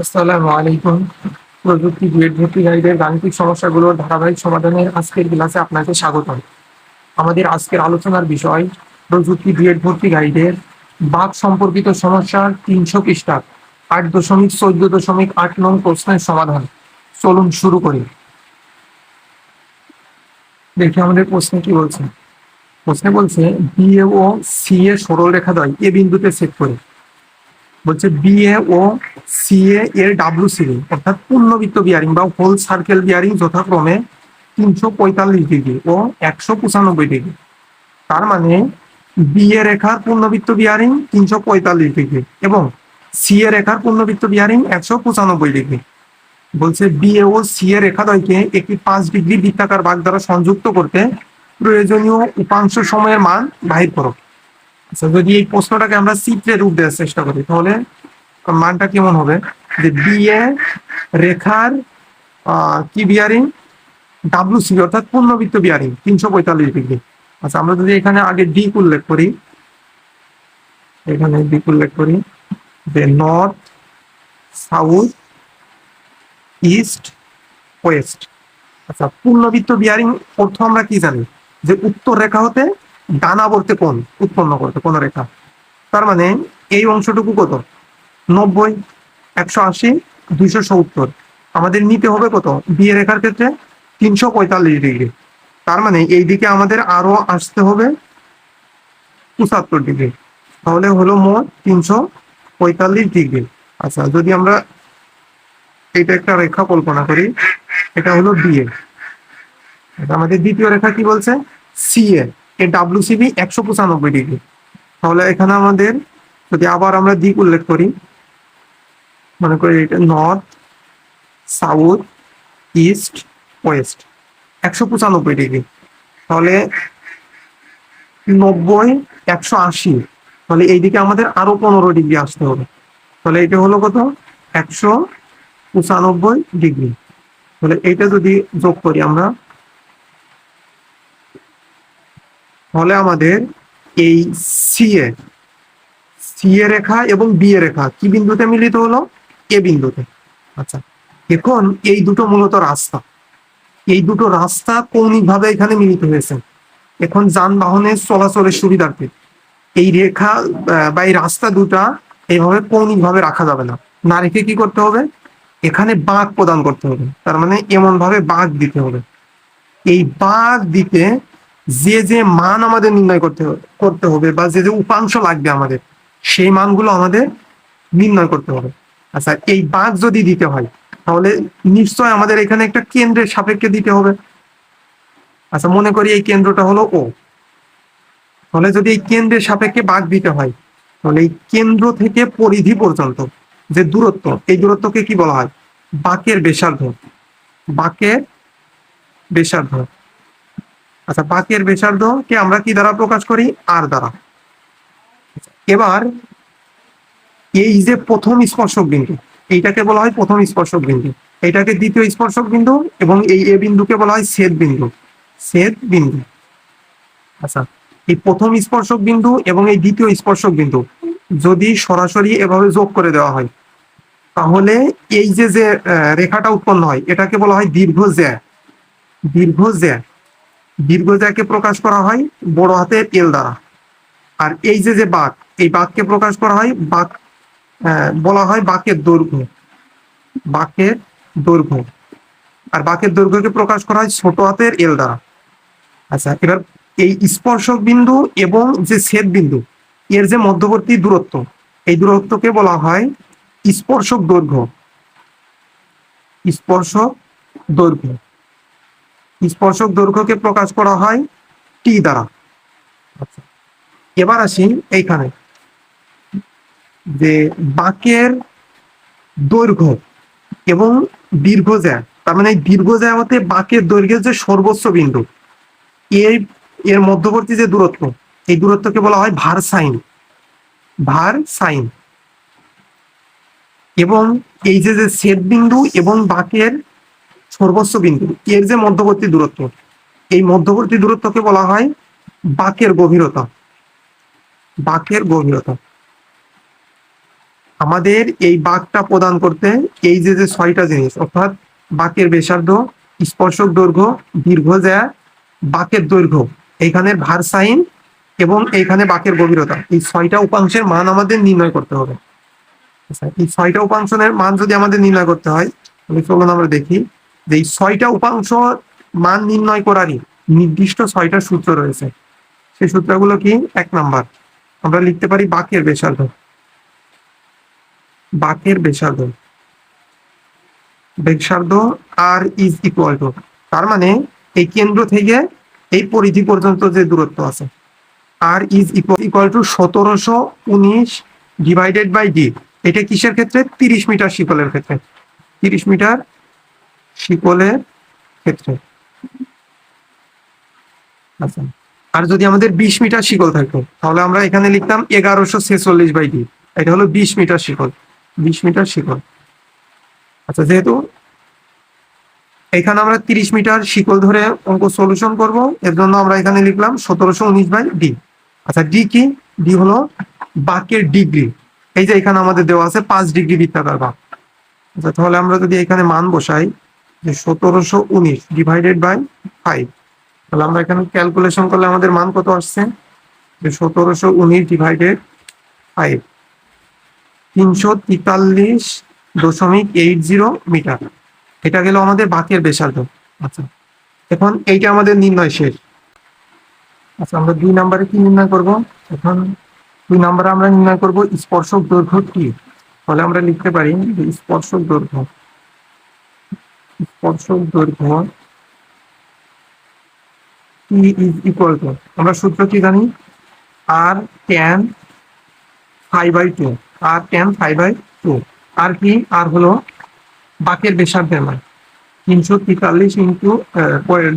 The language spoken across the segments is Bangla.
আসসালামু আলাইকুম। প্রযুক্তি বিএড ভর্তি গাইডের গাণিতিক সমস্যাগুলোর ধারাবাহিক সমাধানের আজকের ক্লাসে আপনাকে স্বাগতম। আমাদের আজকের আলোচনার বিষয়, প্রযুক্তি বিএড ভর্তি গাইডের বাক সম্পর্কিত সমস্যার তিনশো পৃষ্ঠা, আট দশমিক চোদ্দ দশমিক আট নং প্রশ্নের সমাধান। চলুন শুরু করি। দেখি আমাদের প্রশ্নে কি বলছে। প্রশ্নে বলছে বি এ ও সি এ সরল রেখা দ্বয় এ বিন্দুতে সেট করে। বলছে বিএ ও সিএ এর ডাব্লিউ সিরি অর্থাৎ পূর্ণবৃত্ত বিয়ারিং বা হোল সার্কেল বিয়ারিং যথাক্রমে তিনশো পঁয়তাল্লিশ ডিগ্রি ও একশো পঁচানব্বই ডিগ্রি তার মানে বি এ রেখার পূর্ণবৃত্ত বিয়ারিং তিনশো পঁয়তাল্লিশ ডিগ্রি এবং সি এ রেখার পূর্ণবৃত্ত বিয়ারিং একশো পঁচানব্বই ডিগ্রি বলছে বি এ ও সি এ রেখাদ্বয়কে একটি পাঁচ ডিগ্রি বৃত্তাকার বাগ দ্বারা সংযুক্ত করতে প্রয়োজনীয় উপাংশ সময়ের মান বাহির করো। যদি এই প্রশ্নটাকে আমরা রূপ দেওয়ার চেষ্টা করি, তাহলে মানটা কেমন হবে? যে রেখার কি বিয়ারিং ডাব্লু সি অর্থাৎ পূর্ণবৃত্ত বিয়ারিং তিনশো পঁয়তাল্লিশ ডিগ্রি। আচ্ছা আমরা যদি এখানে আগে দিক উল্লেখ করি, এখানে দিক উল্লেখ করি, যে নর্থ সাউথ ইস্ট ওয়েস্ট আচ্ছা পূর্ণবৃত্ত বিয়ারিং অর্থ আমরা কি জানি? যে উত্তর রেখা হতে ডানাবর্তে কোন? উৎপন্ন করতে, কোন রেখা? তার মানে এই অংশটুকু কত? নব্বই, একশো আশি, দুইশো সত্তর। আমাদের নিতে হবে কত? বিয়ে রেখার ক্ষেত্রে তিনশো পঁয়তাল্লিশ ডিগ্রি তার মানে এই দিকে আমাদের আরও আসতে হবে পঁচাত্তর ডিগ্রি তাহলে হলো মোট তিনশো পঁয়তাল্লিশ ডিগ্রি আচ্ছা যদি আমরা এটা একটা রেখা কল্পনা করি, এটা হলো বিয়ে আমাদের দ্বিতীয় রেখা কি বলছে? সিএ এর ডাব্লিউসিবি একশো পঁচানব্বই ডিগ্রি। তাহলে এখানে আমাদের যদি আবার আমরা দিক উল্লেখ করি, মনে করি এটা নর্থ সাউথ ইস্ট ওয়েস্ট একশো পঁচানব্বই ডিগ্রি। তাহলে নব্বই, একশো আশি। তাহলে এইদিকে আমাদের আরও পনেরো ডিগ্রি আসতে হবে। তাহলে এটা হলো কত? একশো পঁচানব্বই ডিগ্রি। তাহলে এইটা যদি যোগ করি আমরা তাহলে আমাদের এই সি এ সি এ রেখা এবং বি এ রেখা কি বিন্দুতে মিলিত হলো? এ বিন্দুতে। আচ্ছা এখন এই দুটো মূলত রাস্তা। এই দুটো রাস্তা কৌণিকভাবে এখানে মিলিত হয়েছে। এখন যানবাহনের চলাচলের সুবিধার্থে। এই রেখা বা এই রাস্তা দুটা এইভাবে কৌণিকভাবে রাখা যাবে না। না রেখে কি করতে হবে? এখানে বাঁক প্রদান করতে হবে। তার মানে এমন ভাবে দিতে হবে। এই বাঁক দিতে যে যে মান আমাদের নির্ণয় করতে করতে হবে বা যে যে উপাংশ লাগবে আমাদের, সেই মানগুলো আমাদের নির্ণয় করতে হবে। আচ্ছা এই বাঁক যদি দিতে হয়, তাহলে নিশ্চয় আমাদের এখানে একটা কেন্দ্রের সাপেক্ষে দিতে হবে। আচ্ছা মনে করি এই কেন্দ্রটা হলো ও। তাহলে যদি এই কেন্দ্রের সাপেক্ষে বাঁক দিতে হয়, তাহলে এই কেন্দ্র থেকে পরিধি পর্যন্ত যে দূরত্ব, এই দূরত্বকে কি বলা হয়? বাকের বেসার্ধ বাকের বেসার্ধ আচ্ছা বাকের বেসার্ধকে আমরা কি দ্বারা প্রকাশ করি? আর দ্বারা। এবার এই যে প্রথম স্পর্শক বিন্দু, এইটাকে বলা হয় প্রথম স্পর্শক বিন্দু। এইটাকে দ্বিতীয় স্পর্শক বিন্দু এবং এই এ বিন্দুকে বলা হয় ছেদ বিন্দু। ছেদ বিন্দু। আচ্ছা এই প্রথম স্পর্শক বিন্দু এবং এই দ্বিতীয় স্পর্শক বিন্দু যদি সরাসরি এভাবে যোগ করে দেওয়া হয়, তাহলে এই যে যে রেখাটা উৎপন্ন হয়, এটাকে বলা হয় দীর্ঘ জ্যা। দীর্ঘ জ্যা। দীর্ঘ জ্যাকে প্রকাশ করা হয় বড় হাতের এল দ্বারা। আর এই যে যে বাক এই বাককে প্রকাশ করা হয় বাক বলা হয় বাকের দৈর্ঘ্য। বাকের দৈর্ঘ্য। আর বাকের দৈর্ঘ্যকে প্রকাশ করা হয় ছোট হাতের এল দ্বারা। আচ্ছা এবার এই স্পর্শক বিন্দু এবং যে ছেদ বিন্দু, এর যে মধ্যবর্তী দূরত্ব, এই দূরত্বকে বলা হয় স্পর্শক দৈর্ঘ্য। স্পর্শক দৈর্ঘ্য। স্পর্শক দৈর্ঘ্যকে প্রকাশ করা হয় টি দ্বারা। এবার আসি এইখানে। যে বাকের দৈর্ঘ্য এবং দীর্ঘ জ্যা তার মানে দীর্ঘ জ্যা হতে বাকের দৈর্ঘ্যের যে সর্বোচ্চ বিন্দু এই এর মধ্যবর্তী যে দূরত্ব, এই দূরত্বকে বলা হয় ভার সাইন। ভার সাইন। এবং এই যে যে ছেদ বিন্দু এবং বাকের সর্বোচ্চ বিন্দু। এর যে মধ্যবর্তী দূরত্ব এই মধ্যবর্তী দূরত্বকে বলা হয় বাকের গভীরতা। বাকের গভীরতা। আমাদের এই বাঁকটা প্রদান করতে এই যে যে ছয়টা জিনিস অর্থাৎ বাঁকের ব্যাসার্ধ স্পর্শক দৈর্ঘ্য দীর্ঘ জ্যা বাঁকের দৈর্ঘ্য এইখানের ভার সাইন এবং এইখানে বাঁকের গভীরতা এই ছয়টা উপাংশের মান আমাদের নির্ণয় করতে হবে। আচ্ছা, এই ছয়টা উপাংশের মান যদি আমাদের নির্ণয় করতে হয় চলুন আমরা দেখি। এই ছয়টা উপাংশ মান নির্ণয় করারই নির্দিষ্ট ছয়টা সূত্র রয়েছে। সেই সূত্রগুলো কি? এক নাম্বার। আমরা লিখতে পারি বাকের ব্যাসার্ধ বাকের ব্যাসার্ধ ব্যাসার্ধ আর ইজ ইকুয়াল টু তার মানে এই কেন্দ্র থেকে এই পরিধি পর্যন্ত যে দূরত্ব আছে আর ইজ ইকুয়াল টু সতেরোশো উনিশ ডিভাইডেড বাই ডি এটা কিসের ক্ষেত্রে? তিরিশ মিটার শিকলের ক্ষেত্রে। তিরিশ মিটার শিকলের ক্ষেত্রে। আচ্ছা। আর যদি আমাদের বিশ মিটার শিকল থাকতো, তাহলে আমরা এখানে লিখতাম এগারোশো ছেচল্লিশ বাই ডি এটা হলো বিশ মিটার শিকল। বিশ মিটার শিকল। আচ্ছা যেহেতু এখানে আমরা তিরিশ মিটার শিকল ধরে অঙ্ক সলিউশন করব, এর জন্য আমরা এখানে লিখলাম সতেরোশো উনিশ বাই ডি। আচ্ছা ডি কি? ডি হলো বাকের ডিগ্রি। এই যে এখানে আমাদের দেওয়া আছে পাঁচ ডিগ্রি বৃত্তাকার বাক আচ্ছা তাহলে আমরা যদি এখানে মান বসাই যে সতেরোশো উনিশ ডিভাইডেড বাই ফাইভ তাহলে আমরা এখানে ক্যালকুলেশন করলে আমাদের মান কত আসছে? যে সতেরোশো উনিশ ডিভাইডেড ফাইভ তিনশো তেতাল্লিশ দশমিক এইট জিরো মিটার। এটা গেল আমাদের বাকের ব্যাসার্ধ। আচ্ছা এখন এইটা আমাদের নির্ণয় শেষ। আচ্ছা আমরা দুই নাম্বারে কি নির্ণয় করব? এখন দুই নাম্বারে আমরা নির্ণয় করব স্পর্শক দৈর্ঘ্য কি? তাহলে আমরা লিখতে পারি স্পর্শক দৈর্ঘ্য স্পর্শক দৈর্ঘ্য টি ইজ ইকুয়াল টু আমরা সূত্র কি জানি? R tan five by two R five by two R কি? আর হলো বাকের তিনশো তেতাল্লিশ ইন্টু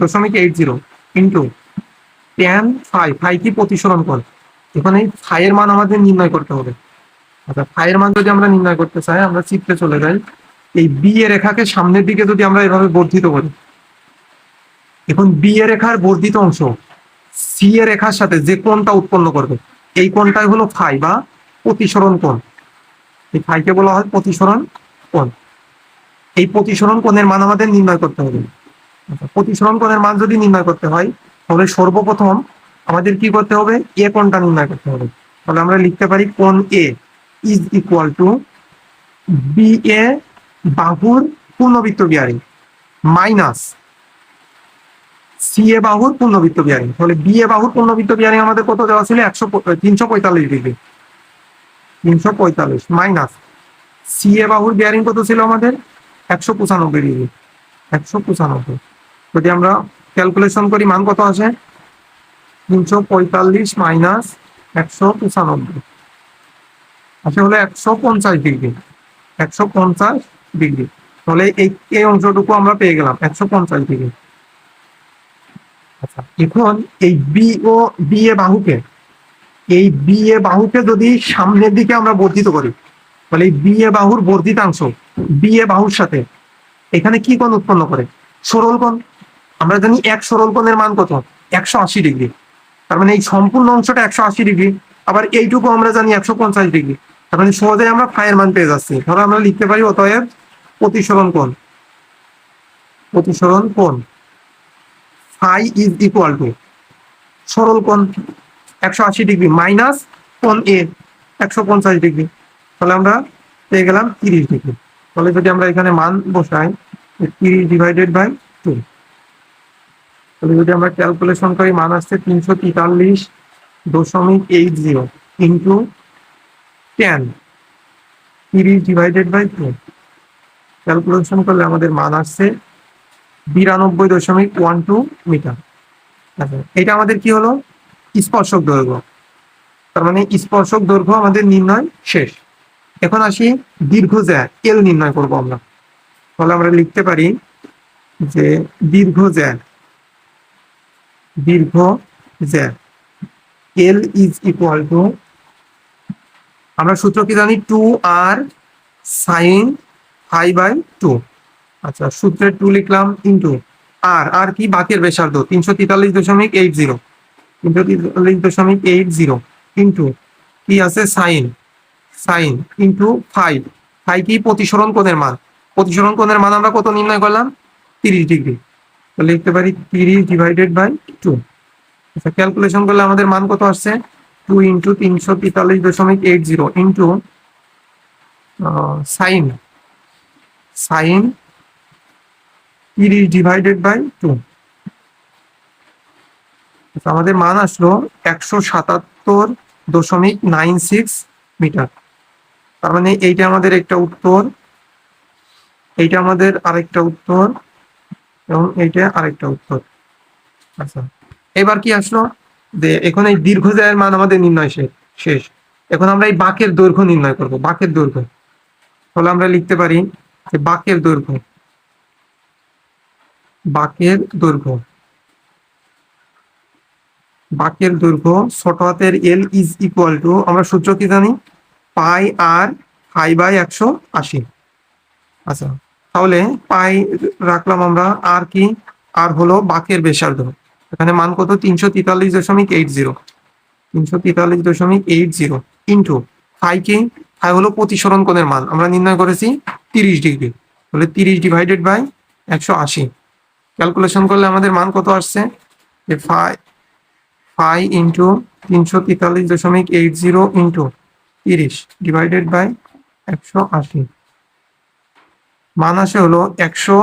দশমিক eight zero into tan five five কি প্রতিসরণ কর। এখানে ফাইয়ের মান আমাদের নির্ণয় করতে হবে। আচ্ছা ফাইয়ের মান যদি আমরা নির্ণয় করতে চাই, আমরা চিত্রে চলে যাই। এই বি এ রেখাকে সামনের দিকে যদি আমরা এভাবে বর্ধিত করি এখন বি এ রেখার বর্ধিত অংশ সি এ রেখার সাথে যে কোণটা উৎপন্ন করবে এই কোণটাই হলো ফাই বা প্রতিসরণ কোণ। এই ফাইকে বলা হয় প্রতিসরণ কোণ। এই প্রতিসরণ কোণের মান আমাদের নির্ণয় করতে হবে। আচ্ছা, প্রতিসরণ কোণের মান যদি নির্ণয় করতে হয় তাহলে সর্বপ্রথম আমাদের কি করতে হবে? এ কোণটা নির্ণয় করতে হবে। তাহলে আমরা লিখতে পারি কোণ A is equal to B A বাহুর পূর্ণবৃত্ত বিয়ারিং মাইনাস সি এ বাহুর পূর্ণবৃত্ত বিয়ারিং তাহলে বি এ বাহুর পূর্ণবৃত্ত বিয়ারিং আমাদের কত দেওয়া ছিল? একশো তিনশো পঁয়তাল্লিশ ডিগ্রি। তিনশো পঁয়তাল্লিশ, মাইনাস সি এ বাহুর বিয়ারিং কত ছিল আমাদের? একশো পঁচানব্বই ডিগ্রি। একশো পঁচানব্বই। যদি আমরা ক্যালকুলেশন করি, মান কত আসে? তিনশো পঁয়তাল্লিশ মাইনাস একশো পঁচানব্বই। আসে হলো একশো পঞ্চাশ ডিগ্রি। একশো পঞ্চাশ ডিগ্রি। তাহলে এই এই অংশটুকু আমরা পেয়ে গেলাম একশো পঞ্চাশ ডিগ্রি। আচ্ছা এখন এই বি ও বি এ বাহুকে, এই বি এ বাহুকে যদি সামনের দিকে আমরা বর্ধিত করি, তাহলে এই বি এ বাহুর বর্ধিতাংশ বি এ বাহুর সাথে, এখানে কি কোণ উৎপন্ন করে? সরল কোণ। আমরা জানি এক সরল কোণের মান কত? একশো আশি ডিগ্রি। তার মানে এই সম্পূর্ণ অংশটা একশো আশি ডিগ্রি, আবার এইটুকু আমরা জানি একশো পঞ্চাশ ডিগ্রি। তার মানে সহজে আমরা ফায়ের মান পেয়ে যাচ্ছি। ধরো আমরা লিখতে পারি অতএব প্রতিসরণ কোণ? প্রতিসরণ কোণ? ফাই ইজ ইকুয়াল টু সরল কোণ একশো আশি ডিগ্রি মাইনাস কোণ এ একশো পঞ্চাশ ডিগ্রি। তাহলে আমরা পেয়ে গেলাম তিরিশ ডিগ্রি। তাহলে যদি আমরা এখানে মান বসাই তিরিশ ডিভাইডেড বাই টু তাহলে যদি আমরা ক্যালকুলেশন করি, মান আসছে তিনশো তেতাল্লিশ দশমিক এইট জিরো ইন্টু টেন তিরিশ ডিভাইডেড বাই টু ক্যালকুলেশন করলে আমাদের মান আসছে বিরানব্বই দশমিক ওয়ান টু মিটার। এটা আমাদের কি হলো? স্পর্শক দৈর্ঘ্য। তার মানে স্পর্শক দৈর্ঘ্য আমাদের নির্ণয় শেষ। এখন আসি দীর্ঘ জ্যা এল নির্ণয় করব আমরা। তাহলে আমরা লিখতে পারি যে দীর্ঘ জ্যা দীর্ঘ জ্যা এল ইজ ইকুয়াল টু আমরা সূত্র কি জানি? Two R sine phi by two. আচ্ছা সূত্রে টু লিখলাম ইন্টু আর আর কি বাকের ব্যাসার্ধ? তিনশো তেতাল্লিশ দশমিক এইট জিরো তিনশো তেতাল্লিশ দশমিক এইট জিরো ইন্টু কি আছে? Sine sine into five five কি? প্রতিসরণ কোণের মান। প্রতিসরণ কোণের মান আমরা কত নির্ণয় করলাম? তিরিশ ডিগ্রি। তো লিখতে পারি তিরিশ ডিভাইডেড বাই টু আচ্ছা ক্যালকুলেশন করলে আমাদের মান কত আসছে? টু ইন্টু তিনশো তেতাল্লিশ দশমিক eight zero into sine sine তিরিশ ডিভাইডেড বাই টু আমাদের মান আসলো একশো সাতাত্তর দশমিক নাইন সিক্স মিটার তার মানে এইটা আমাদের একটা উত্তর, এইটা আমাদের আরেকটা উত্তর এবং এইটা আরেকটা উত্তর। আচ্ছা এবার কি আসলো? যে এখন এই দীর্ঘ জায়ের মান আমাদের নির্ণয় শেষ শেষ। এখন আমরা এই বাকের দৈর্ঘ্য নির্ণয় করব, বাকের দৈর্ঘ্য। তাহলে আমরা লিখতে পারি বাকের দৈর্ঘ্য। বাকের দৈর্ঘ্য। বাকের দৈর্ঘ্য ছোট হাতের এল ইজ ইকুয়াল টু আমরা সূত্র কি জানি? পাই আর পাই বাই একশো আশি। আচ্ছা তাহলে পাই রাখলাম আমরা আর কি? আর হলো বাকের ব্যাসার্ধ। এখানে মান কত? তিনশো তেতাল্লিশ দশমিক এইট জিরো তিনশো তেতাল্লিশ দশমিক এইট জিরো ইন্টু ফাই কি ফাই হলো প্রতিসরণ কোণের মান। আমরা নির্ণয় করেছি তিরিশ ডিগ্রি। তাহলে তিরিশ ডিভাইডেড বাই একশো আশি। ক্যালকুলেশন করলে আমাদের মান কত আসছে? যে ফাই ফাই ইন্টু তিনশো তেতাল্লিশ দশমিক এইট জিরো ইন্টু তিরিশ ডিভাইডেড বাই একশো আশি। মান আসে হলো একশো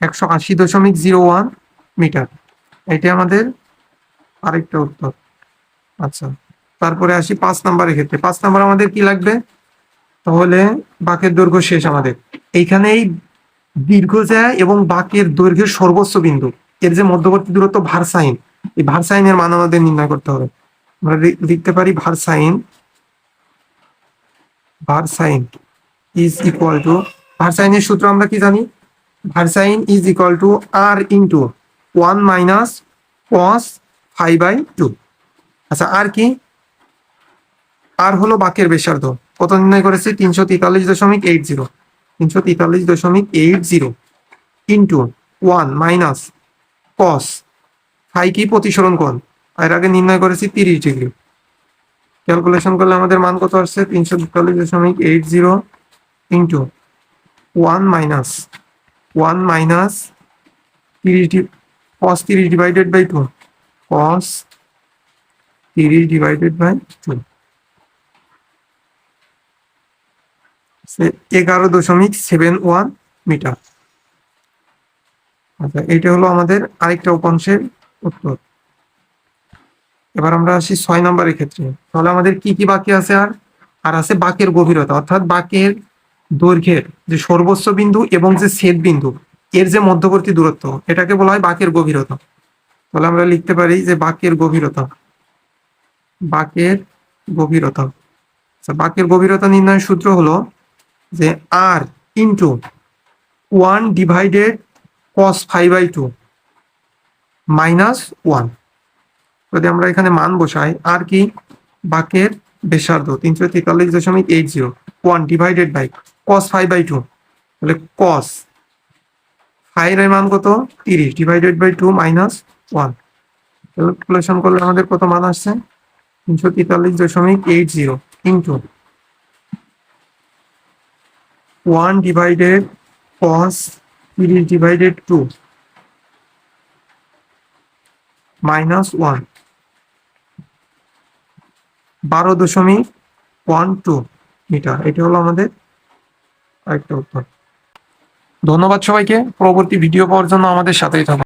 একশো আশি দশমিক জিরো ওয়ান মিটার এটা আমাদের আরেকটা উত্তর। আচ্ছা। তারপরে আসি পাঁচ নাম্বারের ক্ষেত্রে। পাঁচ নাম্বার আমাদের কি লাগবে? তাহলে বাকের দৈর্ঘ্য শেষ আমাদের। এইখানেই দীর্ঘ যায় এবং বাকের দৈর্ঘ্যের সর্বোচ্চ বিন্দু। এর যে মধ্যবর্তী দূরত্ব ভারসাইন এই ভারসাইনের মান আমাদের নির্ণয় করতে হবে। আমরা লিখতে পারি versine versine is equal to ভারসাইনের সূত্র আমরা কি জানি? Versine is equal to R into one minus cos five by two আচ্ছা আর কি? আর হলো বাকের ব্যাসার্ধ কত নির্ণয় করেছি? তিনশো তেতাল্লিশ দশমিক এইট জিরো তিনশো তেতাল্লিশ দশমিক eight zero into one minus cos phi কি প্রতিসরণ কোণ এর আগে নির্ণয় করেছি তিরিশ ডিগ্রি ক্যালকুলেশন করলে আমাদের মান কত আসছে? তিনশো তেতাল্লিশ দশমিক eight zero into one minus one minus তিরিশ ডি কস তিরিশ ডিভাইডেড বাই টু কস তিরিশ ডিভাইডেড বাই টু এগারো দশমিক সেভেন ওয়ান মিটার। আচ্ছা এটা হলো আমাদের আরেকটা উপাংশের উত্তর। এবার আমরা আসি ছয় নম্বরের ক্ষেত্রে। তাহলে আমাদের কি কি বাকি আছে আর? আর আছে বাকের গভীরতা, অর্থাৎ বাকের দৈর্ঘ্যের যে সর্বোচ্চ বিন্দু এবং যে ছেদ বিন্দু, এর যে মধ্যবর্তী দূরত্ব, এটাকে বলা হয় বাকের গভীরতা। তাহলে আমরা লিখতে পারি যে বাকের গভীরতা। বাকের গভীরতা। আচ্ছা বাকের গভীরতা নির্ণয়ের সূত্র হলো যে R into one divided cos five by two minus one যদি আমরা এখানে মান বসাই আর কি বাকের বেসার্ধ তিনশো তেতাল্লিশ দশমিক eight zero one divided by cos five by two তাহলে কস ফাইভ এর মান কত? তিরিশ divided by two minus one calculation করলে আমাদের কত মান আসছে? তিনশো তেতাল্লিশ দশমিক eight zero into one divided cos ত্রিশ ডিভাইডেড টু মাইনাস ওয়ান বারো দশমিক ওয়ান টু মিটার। এটা হলো আমাদের আরেকটা উত্তর। ধন্যবাদ সবাইকে। পরবর্তী ভিডিও পাওয়ার জন্য আমাদের সাথেই থাকুন।